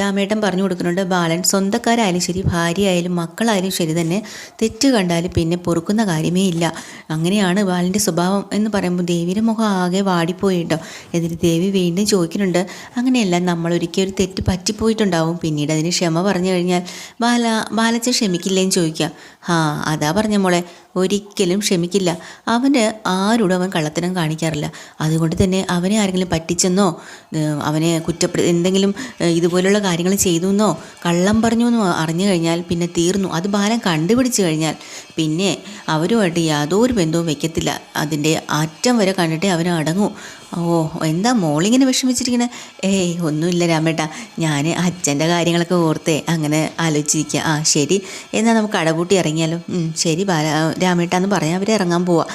രാമേട്ടൻ പറഞ്ഞു കൊടുക്കുന്നുണ്ട് ബാലൻ സ്വന്തക്കാരായാലും ശരി ഭാര്യയായാലും മക്കളായാലും ശരി തന്നെ തെറ്റ് കണ്ടാൽ പിന്നെ പൊറുക്കുന്ന കാര്യമേ ഇല്ല. അങ്ങനെയാണ് ബാലന്റെ സ്വഭാവം എന്ന് പറയുമ്പോൾ ദേവിയുടെ മുഖം ആകെ വാടിപ്പോയിട്ടോ എന്നിട്ട് ദേവി വീണ്ടും ചോദിക്കുന്നുണ്ട് അങ്ങനെയല്ല നമ്മൾ ഒരിക്കൽ ഒരു തെറ്റ് പറ്റിപ്പോയിട്ടുണ്ടാവും. പിന്നീട് അതിന് ക്ഷമ പറഞ്ഞു കഴിഞ്ഞാൽ ബാല ബാലച്ച ക്ഷമിക്കില്ലേന്ന് ചോദിക്കുക. ആ അതാ പറഞ്ഞ മോളെ ഒരിക്കലും ക്ഷമിക്കില്ല. അവന് ആരോടും അവൻ കള്ളത്തരം കാണിക്കാറില്ല. അതുകൊണ്ട് തന്നെ അവനെ ആരെങ്കിലും പറ്റിച്ചെന്നോ? അവനെ കുറ്റപ്പെടു എന്തെങ്കിലും ഇതുപോലുള്ള കാര്യങ്ങൾ ചെയ്തു എന്നോ കള്ളം പറഞ്ഞു എന്നോ അറിഞ്ഞു കഴിഞ്ഞാൽ പിന്നെ തീർന്നു. അത് ബാലൻ കണ്ടുപിടിച്ചു കഴിഞ്ഞാൽ പിന്നെ അവരുമായിട്ട് യാതൊരു ബന്ധവും വെക്കത്തില്ല. അതിന്റെ അറ്റം വരെ കണ്ടിട്ടേ അവൻ അടങ്ങൂ. ഓ എന്താ മോളിങ്ങനെ വിഷമിച്ചിരിക്കണേ? ഏയ് ഒന്നുമില്ല രാമേട്ട. ഞാൻ അച്ഛന്റെ കാര്യങ്ങളൊക്കെ ഓർത്തേ അങ്ങനെ ആലോചിച്ചിരിക്കുക. ആ ശരി. എന്നാൽ നമുക്ക് അടപൂട്ടി ഇറങ്ങിയാലോ? ശരി ബാല രാമേട്ട എന്ന് പറയാൻ അവർ ഇറങ്ങാൻ പോവാം.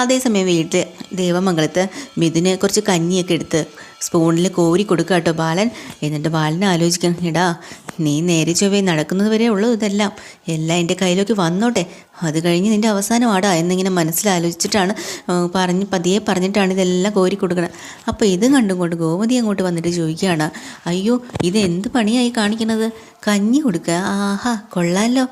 അതേസമയം വീട്ടിൽ ദേവമംഗലത്ത് മിഥുന് കുറച്ച് കഞ്ഞിയൊക്കെ എടുത്ത് സ്പൂണിൽ കോരി കൊടുക്കുക കേട്ടോ ബാലൻ. എന്നിട്ട് ബാലനെ ആലോചിക്കണം എടാ നീ നേരെ ചൊവ്വേ നടക്കുന്നത് വരെ ഉള്ളൂ ഇതെല്ലാം. എല്ലാം എന്റെ കയ്യിലേക്ക് വന്നോട്ടെ. അത് കഴിഞ്ഞ് നിന്റെ അവസാനമാടാ എന്നിങ്ങനെ മനസ്സിലാലോചിച്ചിട്ടാണ് പറഞ്ഞ് പതിയെ പറഞ്ഞിട്ടാണ് ഇതെല്ലാം കോരി കൊടുക്കണം അപ്പോൾ ഇത് കണ്ടും കൊണ്ട് ഗോമതി അങ്ങോട്ട് വന്നിട്ട് ചോദിക്കുകയാണ് അയ്യോ ഇത് എന്ത് പണിയായി കാണിക്കുന്നത് കഞ്ഞി കൊടുക്കുക ആഹാ കൊള്ളാലോ.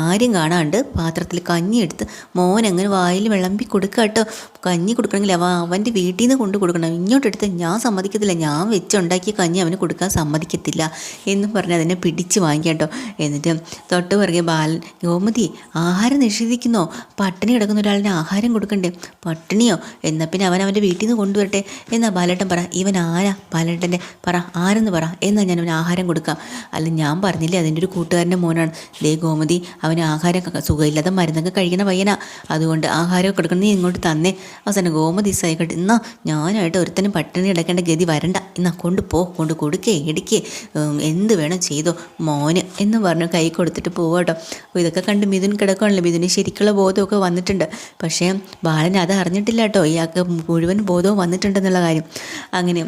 ആരും കാണാണ്ട് പാത്രത്തിൽ കഞ്ഞി എടുത്ത് മോൻ അങ്ങനെ വായിൽ വിളമ്പി കൊടുക്കുക കേട്ടോ. കഞ്ഞി കൊടുക്കണമെങ്കിൽ അവ അവന്റെ വീട്ടിൽ നിന്ന് കൊണ്ട് കൊടുക്കണം. ഇങ്ങോട്ടെടുത്ത് ഞാൻ സമ്മതിക്കത്തില്ല. ഞാൻ വെച്ചുണ്ടാക്കിയ കഞ്ഞി അവന് കൊടുക്കാൻ സമ്മതിക്കത്തില്ല എന്നും പറഞ്ഞ് അതിനെ പിടിച്ച് വാങ്ങിക്കാം കേട്ടോ എന്നിട്ട് തൊട്ട് പറയുക ബാലൻ ഗോമതി ആഹാരം നിഷേധിക്കുന്നോ? പട്ടിണി കിടക്കുന്ന ഒരാളിന് ആഹാരം കൊടുക്കണ്ടേ? പട്ടിണിയോ? എന്നാൽ പിന്നെ അവൻ അവന്റെ വീട്ടിൽ നിന്ന് കൊണ്ടുവരട്ടെ. എന്നാ ബാലേട്ടൻ പറ. ഇവൻ ആരാ? ബാലേട്ടന്റെ പറ. ആരെന്ന് പറ. എന്നാൽ ഞാൻ അവന് ആഹാരം കൊടുക്കാം. അല്ല ഞാൻ പറഞ്ഞില്ലേ അതിന്റെ ഒരു കൂട്ടുകാരന്റെ മോനാണ്. ദേ ഗോമതി അവന് ആഹാരം സുഖമില്ലാതെ മരുന്നൊക്കെ കഴിക്കണ പയ്യനാ. അതുകൊണ്ട് ആഹാരം കൊടുക്കണം. നീ ഇങ്ങോട്ട് തന്നേ. അവസാനം ഗോമതി സൈക്കട്ടെ എന്നാ ഞാനായിട്ട് ഒരുത്തനും പട്ടിണി കിടക്കേണ്ട ഗതി വരണ്ട. എന്നാ കൊണ്ട് പോ. കൊണ്ട് കൊടുക്കേ ഇടിക്കേ. എന്ത് വേണം ചെയ്തോ മോന് എന്ന് പറഞ്ഞ് കൈ കൊടുത്തിട്ട് പോവാട്ടോ. ഇതൊക്കെ കണ്ട് മിഥുൻ കിടക്കുകയാണല്ലോ മിഥുന്. ശരിക്കുള്ള ബോധമൊക്കെ വന്നിട്ടുണ്ട്. പക്ഷേ ബാലൻ അത് അറിഞ്ഞിട്ടില്ല കേട്ടോ. ഇയാൾക്ക് മുഴുവൻ ബോധവും വന്നിട്ടുണ്ടെന്നുള്ള കാര്യം. അങ്ങനെ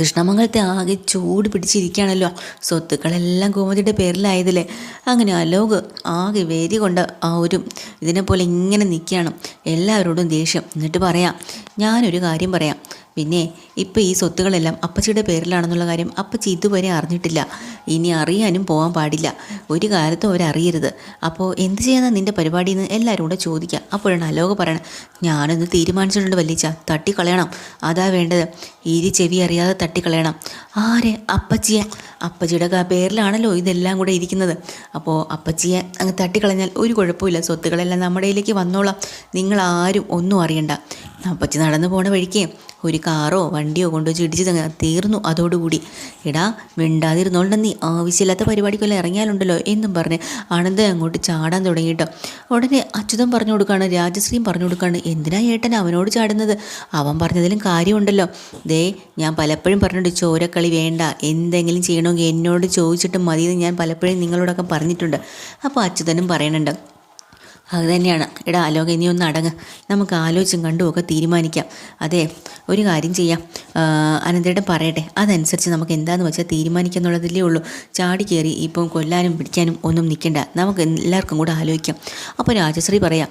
കൃഷ്ണമംഗലത്തെ ആകെ ചൂട് പിടിച്ചിരിക്കുകയാണല്ലോ. സ്വത്തുക്കളെല്ലാം ഗോമതിയുടെ പേരിലായതില്ലേ അങ്ങനെ അലോക് ആകെ വേദി കൊണ്ട് ആ ഒരു ഇതിനെപ്പോലെ പോലെ ഇങ്ങനെ നിൽക്കുകയാണ്. എല്ലാവരോടും ദേഷ്യം. എന്നിട്ട് പറയാം ഞാനൊരു കാര്യം പറയാം. പിന്നെ ഇപ്പം ഈ സ്വത്തുകളെല്ലാം അപ്പച്ചിയുടെ പേരിലാണെന്നുള്ള കാര്യം അപ്പച്ചി ഇതുവരെ അറിഞ്ഞിട്ടില്ല. ഇനി അറിയാനും പോകാൻ പാടില്ല. ഒരു കാലത്തും അവരറിയരുത്. അപ്പോൾ എന്ത് ചെയ്യാനാണ് നിന്റെ പരിപാടി എന്ന് എല്ലാവരും കൂടെ ചോദിക്കുക അപ്പോഴാണ് അലോക പറയണം ഞാനൊന്ന് തീരുമാനിച്ചിട്ടുണ്ട് വല്ലിച്ച തട്ടിക്കളയണം. അതാ വേണ്ടത്. ഇരി ചെവി അറിയാതെ തട്ടിക്കളയണം. ആരെ? അപ്പച്ചിയെ. അപ്പച്ചിയുടെ പേരിലാണല്ലോ ഇതെല്ലാം കൂടെ ഇരിക്കുന്നത്. അപ്പോൾ അപ്പച്ചിയെ അങ്ങ് തട്ടിക്കളഞ്ഞാൽ ഒരു കുഴപ്പമില്ല സ്വത്തുക്കളെല്ലാം നമ്മുടെ കയ്യിലേക്ക് വന്നോളാം. നിങ്ങളാരും ഒന്നും അറിയണ്ട. അപ്പച്ചി നടന്നു പോണ വഴിക്ക് ഒരു കാറോ വണ്ടിയോ കൊണ്ടുവച്ച് ഇടിച്ച് തീർന്നു. അതോടുകൂടി എടാ മിണ്ടാതിരുന്നോണ്ടെന്ന് നീ ആവശ്യമില്ലാത്ത പരിപാടിക്കെല്ലാം ഇറങ്ങിയാലുണ്ടല്ലോ എന്നും പറഞ്ഞ് ആനന്ദ് അങ്ങോട്ട് ചാടാൻ തുടങ്ങിയിട്ടോ. ഉടനെ അച്യുതൻ പറഞ്ഞു കൊടുക്കുകയാണ് രാജശ്രീയും പറഞ്ഞു കൊടുക്കുകയാണ് എന്തിനാ ഏട്ടൻ അവനോട് ചാടുന്നത്? അവൻ പറഞ്ഞതിലും കാര്യമുണ്ടല്ലോ. ദേ ഞാൻ പലപ്പോഴും പറഞ്ഞിട്ടുണ്ട് ചോരക്കളി വേണ്ട എന്തെങ്കിലും ചെയ്യണമെങ്കിൽ എന്നോട് ചോദിച്ചിട്ട് മതിയെന്ന് ഞാൻ പലപ്പോഴും നിങ്ങളോടൊക്കെ പറഞ്ഞിട്ടുണ്ട്. അപ്പോൾ അച്യുതനും പറയുന്നുണ്ട് അത് തന്നെയാണ്. എടാ ആലോക ഇനി ഒന്ന് അടങ്ങ്. നമുക്ക് ആലോചിച്ചും കണ്ടും ഒക്കെ തീരുമാനിക്കാം. അതെ ഒരു കാര്യം ചെയ്യാം. അനന്തരം പറയട്ടെ. അതനുസരിച്ച് നമുക്ക് എന്താന്ന് വെച്ചാൽ തീരുമാനിക്കുക എന്നുള്ളതല്ലേ ഉള്ളൂ. ചാടി കയറി ഇപ്പം കൊല്ലാനും പിടിക്കാനും ഒന്നും നിൽക്കണ്ട നമുക്ക് എല്ലാവർക്കും കൂടെ ആലോചിക്കാം. അപ്പോൾ രാജശ്രീ പറയാം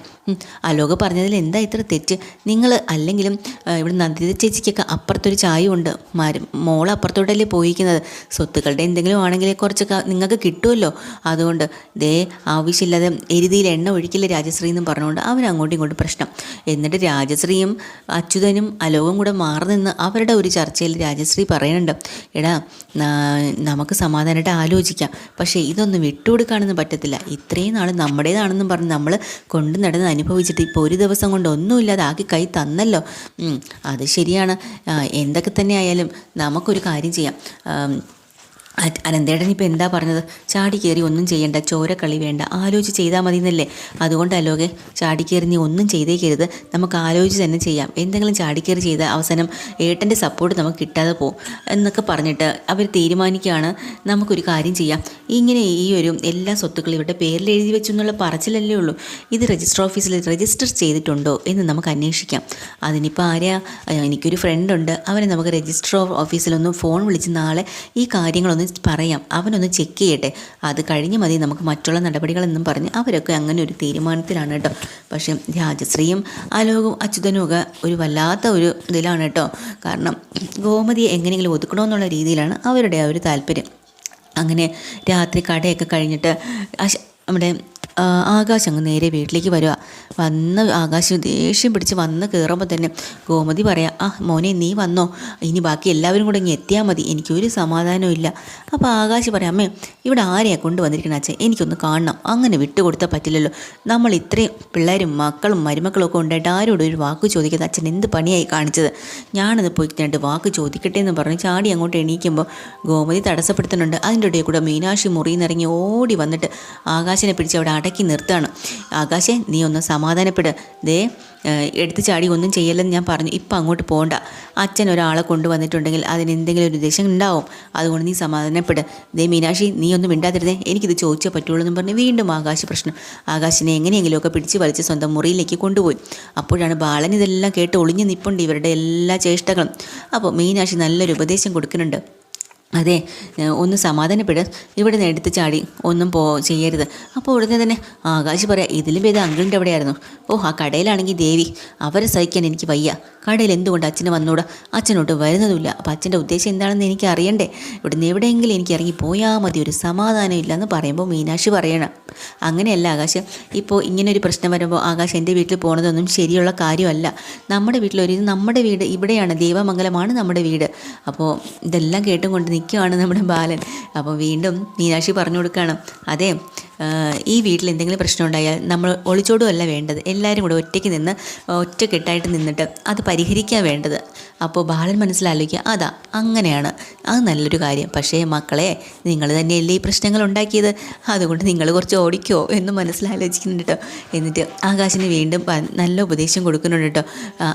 അലോക പറഞ്ഞതിൽ എന്താ ഇത്ര തെറ്റ്? നിങ്ങൾ അല്ലെങ്കിലും ഇവിടെ നന്ദിത ചേച്ചിക്കൊക്കെ അപ്പുറത്തൊരു ചായയുണ്ട് മരം മോൾ അപ്പുറത്തോട്ടല്ലേ പോയിരിക്കുന്നത്. സ്വത്തുക്കളുടെ എന്തെങ്കിലും ആണെങ്കിൽ കുറച്ചൊക്കെ നിങ്ങൾക്ക് കിട്ടുമല്ലോ അതുകൊണ്ട് ദേ ആവശ്യമില്ലാതെ എരുതിയിൽ എണ്ണ ഒഴിക്കില്ല രാജശ്രീ എന്നും പറഞ്ഞുകൊണ്ട് അവർ അങ്ങോട്ടും ഇങ്ങോട്ടും പ്രശ്നം. എന്നിട്ട് രാജശ്രീയും അച്യുതനും അലോകം കൂടെ മാറി നിന്ന് അവരുടെ ഒരു ചർച്ചയിൽ രാജശ്രീ പറയുന്നുണ്ട് എടാ നമുക്ക് സമാധാനമായിട്ട് ആലോചിക്കാം. പക്ഷേ ഇതൊന്നും വിട്ടുകൊടുക്കാനൊന്നും പറ്റത്തില്ല. ഇത്രയും നാൾ നമ്മുടേതാണെന്നും പറഞ്ഞ് നമ്മൾ കൊണ്ട് നടന്ന് അനുഭവിച്ചിട്ട് ഇപ്പോൾ ഒരു ദിവസം കൊണ്ട് ഒന്നുമില്ലാതെ ആക്കി കൈ തന്നല്ലോ. അത് ശരിയാണ്. എന്തൊക്കെ തന്നെ ആയാലും നമുക്കൊരു കാര്യം ചെയ്യാം. അനന്തേട്ടൻ ഇപ്പം എന്താ പറഞ്ഞത്? ചാടി കയറി ഒന്നും ചെയ്യണ്ട ചോരക്കളി വേണ്ട ആലോചിച്ച് ചെയ്താൽ മതി എന്നല്ലേ അതുകൊണ്ട് അലോകെ ചാടി കയറി നീ ഒന്നും ചെയ്തേക്കരുത്. നമുക്ക് ആലോചിച്ച് തന്നെ ചെയ്യാം. എന്തെങ്കിലും ചാടി കയറി ചെയ്ത അവസാനം ഏട്ടന്റെ സപ്പോർട്ട് നമുക്ക് കിട്ടാതെ പോകും എന്നൊക്കെ പറഞ്ഞിട്ട് അവർ തീരുമാനിക്കുകയാണ്. നമുക്കൊരു കാര്യം ചെയ്യാം. ഇങ്ങനെ ഈ ഒരു എല്ലാ സ്വത്തുക്കളും ഇവരുടെ പേരിൽ എഴുതി വെച്ചു എന്നുള്ള പറച്ചിലല്ലേ ഉള്ളൂ. ഇത് രജിസ്റ്റർ ഓഫീസിൽ രജിസ്റ്റർ ചെയ്തിട്ടുണ്ടോ എന്ന് നമുക്ക് അന്വേഷിക്കാം. അതിനിപ്പോൾ ആരാ എനിക്കൊരു ഫ്രണ്ട് ഉണ്ട്. അവനെ നമുക്ക് രജിസ്റ്റർ ഓഫീസിലൊന്നും ഫോൺ വിളിച്ച് നാളെ ഈ കാര്യങ്ങളൊന്ന് പറയാം. അവനൊന്ന് ചെക്ക് ചെയ്യട്ടെ. അത് കഴിഞ്ഞ് മതി. നമുക്ക് മറ്റുള്ള നടപടികളെന്നും പറഞ്ഞ് അവരൊക്കെ അങ്ങനെ ഒരു തീരുമാനത്തിലാണ് കേട്ടോ. പക്ഷേ രാജശ്രീയും അലോകും അച്യുതനും ഒക്കെ ഒരു വല്ലാത്ത ഒരു ഇതിലാണ് കേട്ടോ. കാരണം ഗോമതിയെ എങ്ങനെയെങ്കിലും ഒതുക്കണമെന്നുള്ള രീതിയിലാണ് അവരുടെ ആ ഒരു താല്പര്യം. അങ്ങനെ രാത്രി കടയൊക്കെ കഴിഞ്ഞിട്ട് നമ്മുടെ ആകാശ് അങ്ങ് നേരെ വീട്ടിലേക്ക് വരിക. വന്ന് ആകാശ് ദേഷ്യം പിടിച്ച് വന്ന് കയറുമ്പോൾ തന്നെ ഗോമതി പറയാം ആ മോനെ നീ വന്നോ. ഇനി ബാക്കി എല്ലാവരും കൂടെ ഇങ്ങ് എത്തിയാൽ മതി. എനിക്കൊരു സമാധാനവും ഇല്ല. അപ്പോൾ ആകാശ് പറയാം അമ്മേ ഇവിടെ ആരെയാണ് കൊണ്ടുവന്നിരിക്കണ അച്ഛൻ എനിക്കൊന്ന് കാണണം. അങ്ങനെ വിട്ടുകൊടുത്താൽ പറ്റില്ലല്ലോ. നമ്മൾ ഇത്രയും പിള്ളേരും മക്കളും മരുമക്കളും ഒക്കെ ഉണ്ടായിട്ട് ആരോടും ഒരു വാക്ക് ചോദിക്കുന്നത് അച്ഛൻ എന്ത് പണിയായി കാണിച്ചത്? ഞാനത് പോയി രണ്ട് വാക്ക് ചോദിക്കട്ടെ എന്ന് പറഞ്ഞ് ചാടി അങ്ങോട്ട് എണീക്കുമ്പോൾ ഗോമതി തടസ്സപ്പെടുത്തുന്നുണ്ട്. അതിന്റെ ഇടയിൽ കൂടെ മീനാക്ഷി മുറിയിൽ നിന്ന് ഇറങ്ങി ഓടി വന്നിട്ട് ആകാശിനെ പിടിച്ച് അവിടെ അടക്കി നിർത്തുകയാണ്. ആകാശേ നീ ഒന്ന് സമാധാനപ്പെട്. ദേ എടുത്തു എടുത്ത് ചാടി ഒന്നും ചെയ്യല്ലെന്ന് ഞാൻ പറഞ്ഞു. ഇപ്പം അങ്ങോട്ട് പോകണ്ട അച്ഛൻ ഒരാളെ കൊണ്ടുവന്നിട്ടുണ്ടെങ്കിൽ അതിന് എന്തെങ്കിലും ഒരു ഉദ്ദേശം ഉണ്ടാവും. അതുകൊണ്ട് നീ സമാധാനപ്പെട്. ദേ മീനാക്ഷി നീ ഒന്നും മിണ്ടാതിരുന്നേ. എനിക്കിത് ചോദിച്ചേ പറ്റുള്ളൂ എന്ന് പറഞ്ഞ് വീണ്ടും ആകാശ പ്രശ്നം. ആകാശിനെ എങ്ങനെയെങ്കിലുമൊക്കെ പിടിച്ച് വലിച്ച് സ്വന്തം മുറിയിലേക്ക് കൊണ്ടുപോയി. അപ്പോഴാണ് ബാലൻ ഇതെല്ലാം കേട്ട് ഒളിഞ്ഞു നിൽപ്പുണ്ട് ഇവരുടെ എല്ലാ ചേഷ്ടകളും അപ്പോൾ മീനാക്ഷി നല്ലൊരു ഉപദേശം കൊടുക്കുന്നുണ്ട്. അതെ ഒന്ന് സമാധാനപ്പെട്. ഇവിടെ നിന്ന് എടുത്ത് ചാടി. ഒന്നും പോ ചെയ്യരുത്. അപ്പോൾ ഉടനെ തന്നെ ആകാശ് പറയാം ഇതിലും ഭേദം അങ്കിളിന്റെ എവിടെയായിരുന്നു ഓ ആ കടയിലാണെങ്കിൽ ദേവി. അവരെ സഹിക്കാൻ എനിക്ക് വയ്യ. കടയിൽ എന്തുകൊണ്ട് അച്ഛന് വന്നൂടാ? അച്ഛനോട്ട് വരുന്നതുമില്ല. അപ്പോൾ അച്ഛന്റെ ഉദ്ദേശം എന്താണെന്ന് എനിക്ക് അറിയണ്ടേ ഇവിടുന്ന് എവിടെയെങ്കിലും എനിക്ക് ഇറങ്ങി പോയാൽ മതി. ഒരു സമാധാനം ഇല്ല എന്ന് പറയുമ്പോൾ മീനാക്ഷി പറയണം. അങ്ങനെയല്ല ആകാശ്. ഇപ്പോൾ ഇങ്ങനെ ഒരു പ്രശ്നം വരുമ്പോൾ ആകാശ് എന്റെ വീട്ടിൽ പോണതൊന്നും ശരിയുള്ള കാര്യമല്ല. നമ്മുടെ വീട്ടിലൊരു നമ്മുടെ വീട്. ഇവിടെയാണ്. ദേവമംഗലമാണ് നമ്മുടെ വീട്. അപ്പോൾ ഇതെല്ലാം കേട്ടും കൊണ്ട് നിൽക്കുകയാണ് നമ്മുടെ ബാലൻ. അപ്പോൾ വീണ്ടും മീനാക്ഷി പറഞ്ഞു കൊടുക്കുകയാണ് അതെ ഈ വീട്ടിൽ എന്തെങ്കിലും പ്രശ്നം ഉണ്ടായാൽ നമ്മൾ ഒളിച്ചോടുമല്ല വേണ്ടത്. എല്ലാവരും കൂടെ ഒറ്റയ്ക്ക് നിന്ന് ഒറ്റക്കെട്ടായിട്ട് നിന്നിട്ട് അത് പരിഹരിക്കാൻ വേണ്ടത്. അപ്പോൾ ബാലൻ മനസ്സിലാലോചിക്കുക അതാ അങ്ങനെയാണ്. അത് നല്ലൊരു കാര്യം. പക്ഷേ മക്കളെ നിങ്ങൾ തന്നെയല്ലേ ഈ പ്രശ്നങ്ങൾ ഉണ്ടാക്കിയത്? അതുകൊണ്ട് നിങ്ങൾ കുറച്ച് ഓടിക്കോ എന്ന് മനസ്സിലാലോചിക്കുന്നുണ്ട് കേട്ടോ എന്നിട്ട് ആകാശിന് വീണ്ടും നല്ല ഉപദേശം കൊടുക്കുന്നുണ്ട് കേട്ടോ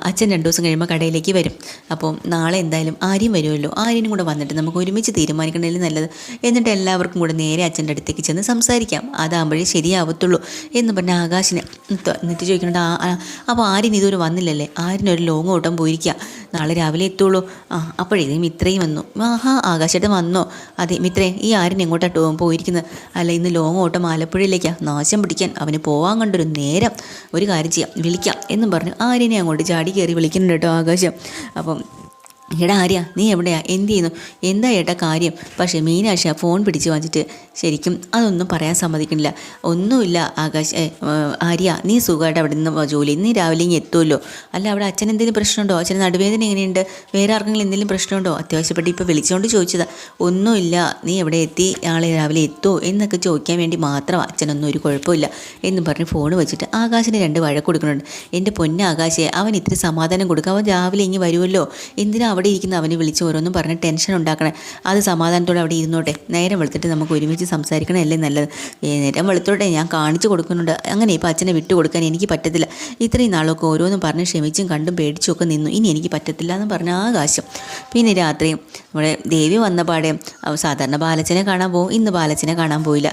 അച്ഛൻ രണ്ടു ദിവസം കഴിയുമ്പോൾ കടയിലേക്ക് വരും. അപ്പോൾ നാളെ എന്തായാലും ആര്യം വരുമല്ലോ. ആര്യനും കൂടെ വന്നിട്ട് നമുക്ക് ഒരുമിച്ച് തീരുമാനിക്കണമെങ്കിൽ നല്ലത്. എന്നിട്ട് എല്ലാവർക്കും കൂടെ നേരെ അച്ഛന്റെ അടുത്തേക്ക് ചെന്ന് സംസാരിക്കാം. അതാകുമ്പോഴേ ശരിയാവത്തുള്ളൂ എന്ന് പറഞ്ഞ ആകാശിന് എന്നിട്ട് ചോദിക്കുന്നുണ്ട് അപ്പോൾ ആര്യൻ ഇതുവരെ വന്നില്ലല്ലേ? ആരും ഒരു ലോങ് ഓട്ടം പോയിരിക്കുക നാളെ രാവിലെ എത്തുള്ളൂ. ആ അപ്പോഴേ മിത്രയും വന്നു. ആഹാ ആകാശേട്ടൻ വന്നോ? അതെ മിത്രേ ഈ ആര്യൻ എങ്ങോട്ടാട്ടോ പോയിരിക്കുന്നത് അല്ല ഇന്ന് ലോങ് ഓട്ടം ആലപ്പുഴയിലേക്കാണ് നാശം പിടിക്കാൻ അവന് പോവാൻ കണ്ടൊരു നേരം. ഒരു കാര്യം ചെയ്യാം വിളിക്കാം എന്നും പറഞ്ഞു ആരിനെ അങ്ങോട്ട് ചാടി കയറി വിളിക്കുന്നുണ്ട് കേട്ടോ ആകാശം. അപ്പം എടാ ആര്യ നീ എവിടെയാ? എന്ത് ചെയ്യുന്നു? എന്താ ഏട്ടാ കാര്യം? പക്ഷേ മീനാക്ഷി ആ ഫോൺ പിടിച്ച് വാങ്ങിച്ചിട്ട് ശരിക്കും അതൊന്നും പറയാൻ സമ്മതിക്കണില്ല ഒന്നുമില്ല ആകാശ് ആര്യ നീ സുഖമായിട്ട് അവിടെ നിന്ന് ജോലി. നീ രാവിലെ ഇങ്ങനെ എത്തുമല്ലോ അല്ല അവിടെ അച്ഛൻ എന്തെങ്കിലും പ്രശ്നമുണ്ടോ? അച്ഛൻ നടുവേദന എങ്ങനെയുണ്ട്? വേറെ ആർക്കെങ്കിലും എന്തെങ്കിലും പ്രശ്നമുണ്ടോ? അത്യാവശ്യപ്പെട്ട് ഇപ്പോൾ വിളിച്ചുകൊണ്ട് ചോദിച്ചതാ. ഒന്നുമില്ല നീ എവിടെ എത്തി? ആളെ രാവിലെ എത്തുമോ എന്നൊക്കെ ചോദിക്കാൻ വേണ്ടി മാത്രം അച്ഛനൊന്നും ഒരു കുഴപ്പമില്ല എന്ന് പറഞ്ഞ് ഫോൺ വെച്ചിട്ട് ആകാശിന് രണ്ട് വഴക്ക് കൊടുക്കുന്നുണ്ട്. എന്റെ പൊന്ന ആകാശേ അവൻ ഇത്തിരി സമാധാനം കൊടുക്കുക അവൻ രാവിലെ ഇങ്ങനെ വരുമല്ലോ എന്തിനാ ഇരിക്കുന്ന അവനെ വിളിച്ച് ഓരോന്നും പറഞ്ഞ് ടെൻഷൻ ഉണ്ടാക്കണേ. അത് സമാധാനത്തോടെ അവിടെ ഇരുന്നോട്ടെ. നേരം വെളുത്തിട്ട് നമുക്ക് ഒരുമിച്ച് സംസാരിക്കണമല്ലേ നല്ലത്? നേരം വെളുത്തോട്ടെ ഞാൻ കാണിച്ചു കൊടുക്കുന്നുണ്ട്. അങ്ങനെ ഇപ്പോൾ അച്ഛനെ വിട്ടു കൊടുക്കാൻ എനിക്ക് പറ്റത്തില്ല. ഇത്രയും നാളൊക്കെ ഓരോന്നും പറഞ്ഞ് ക്ഷമിച്ചും കണ്ടും പേടിച്ചും ഒക്കെ നിന്നു. ഇനി എനിക്ക് പറ്റത്തില്ല എന്ന് പറഞ്ഞ ആകാശം. പിന്നെ രാത്രി നമ്മുടെ ദേവി വന്ന പാടെ സാധാരണ ബാലച്ചനെ കാണാൻ പോകും ഇന്ന് ബാലച്ചനെ കാണാൻ പോയില്ല.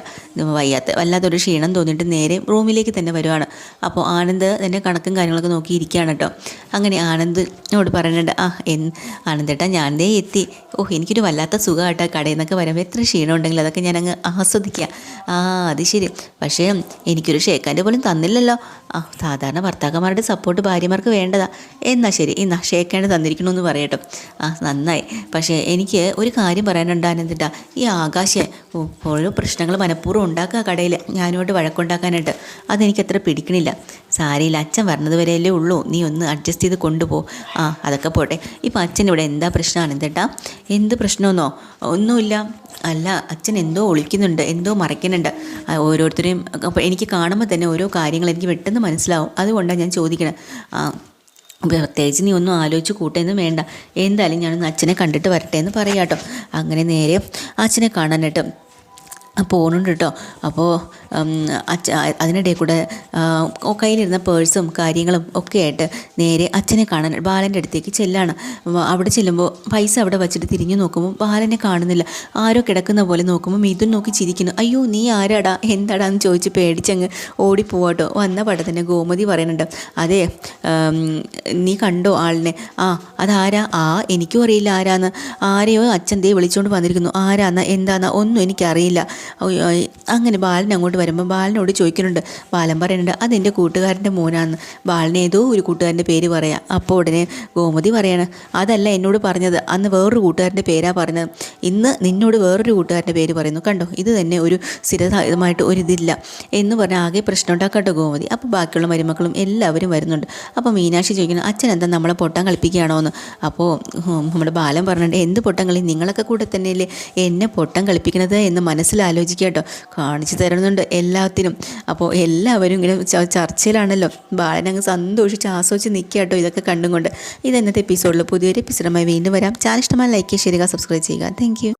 വയ്യാത്ത വല്ലാത്തൊരു ക്ഷീണം തോന്നിയിട്ട് നേരെ റൂമിലേക്ക് തന്നെ വരുവാണ്. അപ്പോൾ ആനന്ദ് തന്നെ കണക്കും കാര്യങ്ങളൊക്കെ നോക്കി ഇരിക്കുകയാണ് കേട്ടോ. അങ്ങനെ ആനന്ദിനോട് പറയുന്നുണ്ട് ആ എൻ ആനന്ദേട്ടാ ഞാൻ ദേ എത്തി. ഓ എനിക്കൊരു വല്ലാത്ത സുഖമായിട്ടാ കടയിൽ നിന്നൊക്കെ വരുമ്പോൾ എത്ര ക്ഷീണം ഉണ്ടെങ്കിലും അതൊക്കെ ഞാൻ അങ്ങ് ആസ്വദിക്കുക ആ അത് ശരി. പക്ഷേ എനിക്കൊരു ഷേക്കാന്റെ പോലും തന്നില്ലല്ലോ. ആ സാധാരണ ഭർത്താക്കന്മാരുടെ സപ്പോർട്ട് ഭാര്യമാർക്ക് വേണ്ടതാ. എന്നാൽ ശരി എന്നാ ഷേക്കാന്റെ തന്നിരിക്കണമെന്ന് പറയട്ടോ. ആ നന്നായി. പക്ഷേ എനിക്ക് ഒരു കാര്യം പറയാനുണ്ട് ആനന്ദിട്ടാ. ഈ ആകാശ് ഓരോ പ്രശ്നങ്ങൾ മനഃപൂർവം ഉണ്ടാക്കുക കടയിൽ ഞാനോട്ട് വഴക്കുണ്ടാക്കാനായിട്ട്. അതെനിക്ക് അത്ര പിടിക്കണില്ല. സാരിയിൽ അച്ഛൻ വരണത് വരെയല്ലേ ഉള്ളൂ. നീ ഒന്ന് അഡ്ജസ്റ്റ് ചെയ്ത് കൊണ്ടുപോ. ആ അതൊക്കെ പോട്ടെ. ഇപ്പം അച്ഛൻ ഇവിടെ എന്താ പ്രശ്നമാണ്? എന്തേട്ടാ? എന്ത് പ്രശ്നമെന്നോ? ഒന്നുമില്ല. അല്ല അച്ഛൻ എന്തോ ഒളിക്കുന്നുണ്ട് എന്തോ മറയ്ക്കുന്നുണ്ട്. ഓരോരുത്തരെയും അപ്പോൾ എനിക്ക് കാണുമ്പോൾ തന്നെ ഓരോ കാര്യങ്ങൾ എനിക്ക് പെട്ടെന്ന് മനസ്സിലാവും. അതുകൊണ്ടാണ് ഞാൻ ചോദിക്കണത് പ്രത്യേകിച്ച് നീ ഒന്നും ആലോചിച്ച് കൂട്ടൊന്നും വേണ്ട. എന്തായാലും ഞാനൊന്ന് അച്ഛനെ കണ്ടിട്ട് വരട്ടെ എന്ന് പറയാം കേട്ടോ അങ്ങനെ നേരെ അച്ഛനെ കാണാനായിട്ട് പോകുന്നുണ്ട് കേട്ടോ. അപ്പോൾ അതിനിടയിൽ കൂടെ കയ്യിലിരുന്ന പേഴ്സും കാര്യങ്ങളും ഒക്കെ ആയിട്ട് നേരെ അച്ഛനെ കാണാൻ ബാലന്റെ അടുത്തേക്ക് ചെല്ലാണ്. അവിടെ ചെല്ലുമ്പോൾ പൈസ അവിടെ വെച്ചിട്ട് തിരിഞ്ഞു നോക്കുമ്പോൾ ബാലനെ കാണുന്നില്ല. ആരോ കിടക്കുന്ന പോലെ നോക്കുമ്പോൾ മിഥുൻ നോക്കി ചിരിക്കുന്നു. അയ്യോ നീ ആരാടാ? എന്താടാ എന്ന് ചോദിച്ച് പേടിച്ചങ്ങ് ഓടിപ്പോവാട്ടോ വന്ന പടത്തിന് ഗോമതി പറയുന്നുണ്ട്. അതെ നീ കണ്ടോ ആളിനെ? ആ അതാരാ? ആ എനിക്കും അറിയില്ല ആരാന്ന്. ആരെയോ? അച്ഛൻ ദേ വിളിച്ചുകൊണ്ട് വന്നിരിക്കുന്നു. ആരാന്ന? എന്താന്ന്? ഒന്നും എനിക്കറിയില്ല. അങ്ങനെ ബാലൻ അങ്ങോട്ട് വരുമ്പോൾ ബാലനോട് ചോദിക്കുന്നുണ്ട് ബാലൻ പറയുന്നുണ്ട് അതെന്റെ കൂട്ടുകാരന്റെ മോനാന്ന്. ബാലൻ ഏതോ ഒരു കൂട്ടുകാരന്റെ പേര് പറയാം. അപ്പോൾ ഉടനെ ഗോമതി പറയാണ് അതല്ല എന്നോട് പറഞ്ഞത്. അന്ന് വേറൊരു കൂട്ടുകാരന്റെ പേരാ പറഞ്ഞത്. ഇന്ന് നിന്നോട് വേറൊരു കൂട്ടുകാരന്റെ പേര് പറയുന്നു. കണ്ടോ? ഇത് തന്നെ ഒരു സ്ഥിരമായിട്ട് ഒരു ഇതില്ല. എന്ന് പറഞ്ഞാൽ ആകെ പ്രശ്നം ഉണ്ടാക്കട്ടെ ഗോമതി. അപ്പോൾ ബാക്കിയുള്ള മരുമക്കളും എല്ലാവരും വരുന്നുണ്ട്. അപ്പോൾ മീനാക്ഷി ചോദിക്കുന്നു അച്ഛൻ എന്താ നമ്മളെ പൊട്ടം കളിപ്പിക്കുകയാണോ എന്ന് അപ്പോൾ നമ്മുടെ ബാലൻ പറഞ്ഞിട്ട് എന്ത് പൊട്ടം കളി നിങ്ങളൊക്കെ കൂടെ തന്നെയല്ലേ എന്നെ പൊട്ടം കളിപ്പിക്കണത് എന്ന് മനസ്സിലാലോചിക്കട്ടോ. കേട്ടോ കാണിച്ചു തരുന്നുണ്ട്. എല്ലാത്തിനും. അപ്പോൾ എല്ലാവരും ഇങ്ങനെ ചർച്ചയിലാണല്ലോ. ബാലനങ്ങ് സന്തോഷിച്ച് ആസ്വദിച്ച് നിൽക്കുക കേട്ടോ ഇതൊക്കെ കണ്ടും കൊണ്ട്. ഇത് ഇന്നത്തെ എപ്പിസോഡിൽ പുതിയൊരു എപ്പിസോഡുമായി വീണ്ടും വരാം. ചാനൽ ഇഷ്ടമായി ലൈക്ക് ചെയ്യുക സബ്സ്ക്രൈബ് ചെയ്യുക. താങ്ക്